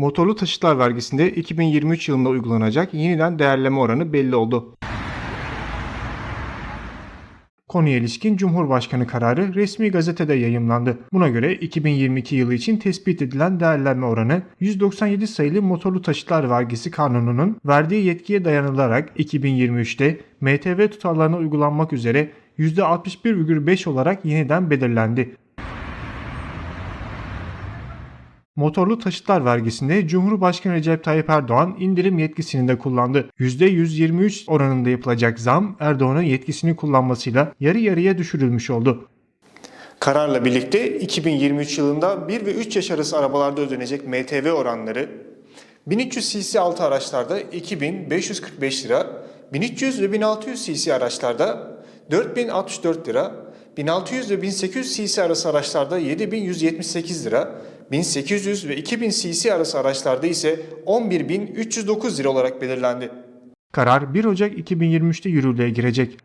Motorlu taşıtlar vergisinde 2023 yılında uygulanacak yeniden değerleme oranı belli oldu. Konuya ilişkin Cumhurbaşkanı kararı resmi gazetede yayımlandı. Buna göre 2022 yılı için tespit edilen değerlenme oranı 197 sayılı motorlu taşıtlar vergisi kanununun verdiği yetkiye dayanılarak 2023'te MTV tutarlarına uygulanmak üzere %61,5 olarak yeniden belirlendi. Motorlu taşıtlar vergisinde Cumhurbaşkanı Recep Tayyip Erdoğan indirim yetkisini de kullandı. %123 oranında yapılacak zam Erdoğan'ın yetkisini kullanmasıyla yarı yarıya düşürülmüş oldu. Kararla birlikte 2023 yılında 1 ve 3 yaş arası arabalarda ödenecek MTV oranları 1300 cc altı araçlarda 2545 lira, 1300 ve 1600 cc araçlarda 4064 lira, 1600 ve 1800 cc arası araçlarda 7178 lira, 1800 ve 2000 cc arası araçlarda ise 11309 lira olarak belirlendi. Karar 1 Ocak 2023'te yürürlüğe girecek.